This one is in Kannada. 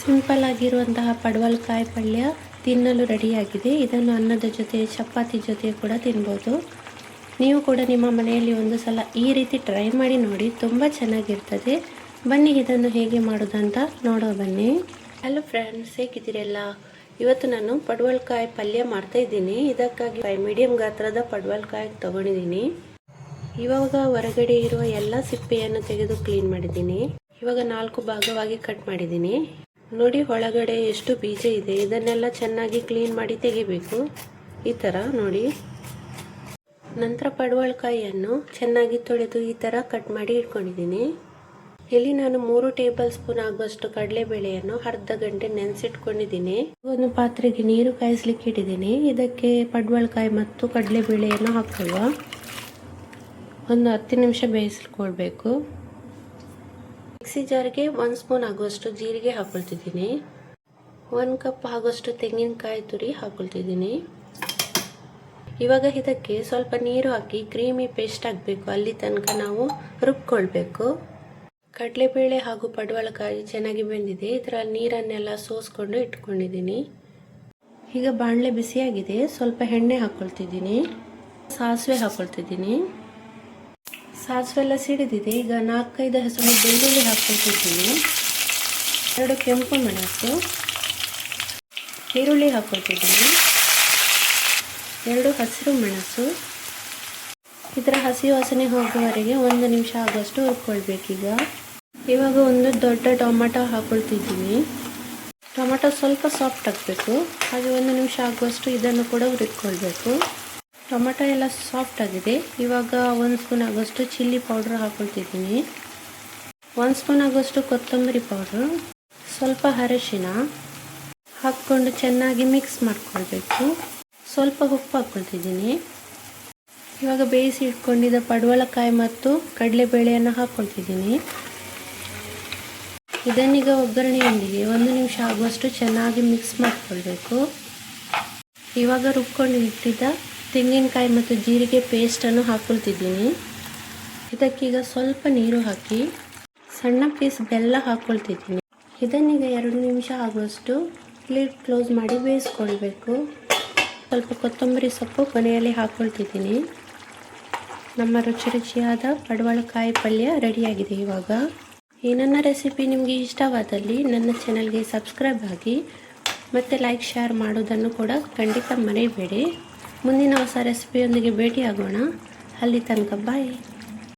ಸಿಂಪಲ್ ಆಗಿರುವಂತಹ ಪಡವಲಕಾಯಿ ಪಲ್ಯ ತಿನ್ನಲು ರೆಡಿಯಾಗಿದೆ. ಇದನ್ನು ಅನ್ನದ ಜೊತೆ, ಚಪಾತಿ ಜೊತೆ ಕೂಡ ತಿನ್ಬೋದು. ನೀವು ಕೂಡ ನಿಮ್ಮ ಮನೆಯಲ್ಲಿ ಒಂದು ಸಲ ಈ ರೀತಿ ಟ್ರೈ ಮಾಡಿ ನೋಡಿ, ತುಂಬ ಚೆನ್ನಾಗಿರ್ತದೆ. ಬನ್ನಿ, ಇದನ್ನು ಹೇಗೆ ಮಾಡೋದಂತ ನೋಡೋ ಬನ್ನಿ. ಹಲೋ ಫ್ರೆಂಡ್ಸ್, ಹೇಗಿದ್ದೀರಲ್ಲ? ಇವತ್ತು ನಾನು ಪಡವಲ್ಕಾಯಿ ಪಲ್ಯ ಮಾಡ್ತಾ ಇದ್ದೀನಿ. ಇದಕ್ಕಾಗಿ ಮೀಡಿಯಂ ಗಾತ್ರದ ಪಡವಲ್ಕಾಯಿ ತಗೊಂಡಿದ್ದೀನಿ. ಇವಾಗ ಹೊರಗಡೆ ಇರುವ ಎಲ್ಲ ಸಿಪ್ಪೆಯನ್ನು ತೆಗೆದು ಕ್ಲೀನ್ ಮಾಡಿದ್ದೀನಿ. ಇವಾಗ ನಾಲ್ಕು ಭಾಗವಾಗಿ ಕಟ್ ಮಾಡಿದ್ದೀನಿ. ನೋಡಿ ಒಳಗಡೆ ಎಷ್ಟು ಬೀಜ ಇದೆ. ಇದನ್ನೆಲ್ಲ ಚೆನ್ನಾಗಿ ಕ್ಲೀನ್ ಮಾಡಿ ತೆಗಿಬೇಕು. ಈ ಥರ ನೋಡಿ. ನಂತರ ಪಡುವಳಕಾಯಿಯನ್ನು ಚೆನ್ನಾಗಿ ತೊಳೆದು ಈ ಥರ ಕಟ್ ಮಾಡಿ ಇಟ್ಕೊಂಡಿದ್ದೀನಿ. ಇಲ್ಲಿ ನಾನು ಮೂರು ಟೇಬಲ್ ಸ್ಪೂನ್ ಆಗುವಷ್ಟು ಕಡಲೆಬೇಳೆಯನ್ನು ಅರ್ಧ ಗಂಟೆ ನೆನೆಸಿಟ್ಕೊಂಡಿದ್ದೀನಿ. ಒಂದು ಪಾತ್ರೆಗೆ ನೀರು ಕಾಯಿಸ್ಲಿಕ್ಕೆ ಇಟ್ಟಿದ್ದೀನಿ. ಇದಕ್ಕೆ ಪಡುವಳಕಾಯಿ ಮತ್ತು ಕಡಲೆಬೇಳೆಯನ್ನು ಹಾಕುವ. ಒಂದು ಹತ್ತು ನಿಮಿಷ ಬೇಯಿಸ್ಕೊಳ್ಬೇಕು. ಮಿಕ್ಸಿ ಜಾರ್ಗೆ ಒಂದು ಸ್ಪೂನ್ ಆಗುವಷ್ಟು ಜೀರಿಗೆ ಹಾಕೊಳ್ತಿದ್ದೀನಿ. ಒಂದು ಕಪ್ ಆಗುವಷ್ಟು ತೆಂಗಿನಕಾಯಿ ತುರಿ ಹಾಕೊಳ್ತಿದ್ದೀನಿ. ಇವಾಗ ಇದಕ್ಕೆ ಸ್ವಲ್ಪ ನೀರು ಹಾಕಿ ಕ್ರೀಮಿ ಪೇಸ್ಟ್ ಆಗಬೇಕು ಅಲ್ಲಿ ತನಕ ನಾವು ರುಬ್ಕೊಳ್ಬೇಕು. ಕಡಲೆಬೇಳೆ ಹಾಗೂ ಪಡವಳಕಾಯಿ ಚೆನ್ನಾಗಿ ಬೆಂದಿದೆ. ಇದರಲ್ಲಿ ನೀರನ್ನೆಲ್ಲ ಸೋಸ್ಕೊಂಡು ಇಟ್ಕೊಂಡಿದ್ದೀನಿ. ಈಗ ಬಾಣಲೆ ಬಿಸಿಯಾಗಿದೆ. ಸ್ವಲ್ಪ ಎಣ್ಣೆ ಹಾಕ್ಕೊಳ್ತಿದ್ದೀನಿ ಸಾಸಿವೆ ಹಾಕ್ಕೊಳ್ತಿದ್ದೀನಿ ಸಾಸಿವೆ ಎಲ್ಲ ಸಿಡಿದಿದೆ. ಈಗ ನಾಲ್ಕೈದು ಹೆಸರು ಬೆಳ್ಳುಳ್ಳಿ ಹಾಕ್ಕೊಳ್ತಿದ್ದೀನಿ. ಎರಡು ಕೆಂಪು ಮೆಣಸು, ಈರುಳ್ಳಿ ಹಾಕ್ಕೊಳ್ತಿದ್ದೀನಿ. ಎರಡು ಹಸಿರು ಮೆಣಸು. ಇದರ ಹಸಿ ವಾಸನೆ ಹೋಗುವವರೆಗೆ ಒಂದು ನಿಮಿಷ ಆಗುವಷ್ಟು ಹುರ್ಕೊಳ್ಬೇಕೀಗ. ಇವಾಗ ಒಂದು ದೊಡ್ಡ ಟೊಮೆಟೊ ಹಾಕ್ಕೊಳ್ತಿದ್ದೀನಿ. ಟೊಮೆಟೊ ಸ್ವಲ್ಪ ಸಾಫ್ಟ್ ಆಗಬೇಕು. ಹಾಗೆ ಒಂದು ನಿಮಿಷ ಆಗುವಷ್ಟು ಇದನ್ನು ಕೂಡ ಹುರಿದ್ಕೊಳ್ಬೇಕು. ಟೊಮೆಟೊ ಎಲ್ಲ ಸಾಫ್ಟ್ ಆಗಿದೆ. ಇವಾಗ ಒಂದು ಸ್ಪೂನ್ ಆಗೋಷ್ಟು ಚಿಲ್ಲಿ ಪೌಡ್ರ್ ಹಾಕೊಳ್ತಿದ್ದೀನಿ. ಒಂದು ಸ್ಪೂನ್ ಆಗೋಷ್ಟು ಕೊತ್ತಂಬರಿ ಪೌಡ್ರು ಸ್ವಲ್ಪ ಅರಶಿನ ಹಾಕ್ಕೊಂಡು ಚೆನ್ನಾಗಿ ಮಿಕ್ಸ್ ಮಾಡ್ಕೊಳ್ಬೇಕು. ಸ್ವಲ್ಪ ಉಪ್ಪು ಹಾಕ್ಕೊಳ್ತಿದ್ದೀನಿ ಇವಾಗ ಬೇಯಿಸಿ ಇಟ್ಕೊಂಡಿದ್ದ ಪಡವಲಕಾಯಿ ಮತ್ತು ಕಡಲೆಬೇಳೆಯನ್ನು ಹಾಕ್ಕೊಳ್ತಿದ್ದೀನಿ ಇದನ್ನೀಗ ಒಗ್ಗರಣೆಯೊಂದಿಗೆ ಒಂದು ನಿಮಿಷ ಆಗುವಷ್ಟು ಚೆನ್ನಾಗಿ ಮಿಕ್ಸ್ ಮಾಡ್ಕೊಳ್ಬೇಕು. ಇವಾಗ ರುಬ್ಕೊಂಡು ಇಟ್ಟಿದ್ದ ತೆಂಗಿನಕಾಯಿ ಮತ್ತು ಜೀರಿಗೆ ಪೇಸ್ಟನ್ನು ಹಾಕ್ಕೊಳ್ತಿದ್ದೀನಿ ಇದಕ್ಕೀಗ ಸ್ವಲ್ಪ ನೀರು ಹಾಕಿ ಸಣ್ಣ ಪೀಸ್ ಬೆಲ್ಲ ಹಾಕ್ಕೊಳ್ತಿದ್ದೀನಿ ಇದನ್ನೀಗ ಎರಡು ನಿಮಿಷ ಆಗುವಷ್ಟು ಲಿಡ್ ಕ್ಲೋಸ್ ಮಾಡಿ ಬೇಯಿಸ್ಕೊಳ್ಬೇಕು. ಸ್ವಲ್ಪ ಕೊತ್ತಂಬರಿ ಸೊಪ್ಪು ಕೊನೆಯಲ್ಲಿ ಹಾಕ್ಕೊಳ್ತಿದ್ದೀನಿ ನಮ್ಮ ರುಚಿ ರುಚಿಯಾದ ಪಡವಳಕಾಯಿ ಪಲ್ಯ ರೆಡಿಯಾಗಿದೆ ಇವಾಗ. ಈ ನನ್ನ ರೆಸಿಪಿ ನಿಮಗೆ ಇಷ್ಟವಾದಲ್ಲಿ ನನ್ನ ಚಾನಲ್ಗೆ ಸಬ್ಸ್ಕ್ರೈಬ್ ಆಗಿ ಮತ್ತು ಲೈಕ್ ಶೇರ್ ಮಾಡೋದನ್ನು ಕೂಡ ಖಂಡಿತ ಮರೆಯಬೇಡಿ ಮುಂದಿನ ಹೊಸ ರೆಸಿಪಿಯೊಂದಿಗೆ ಭೇಟಿಯಾಗೋಣ. ಅಲ್ಲಿ ತನಕ ಬಾಯ್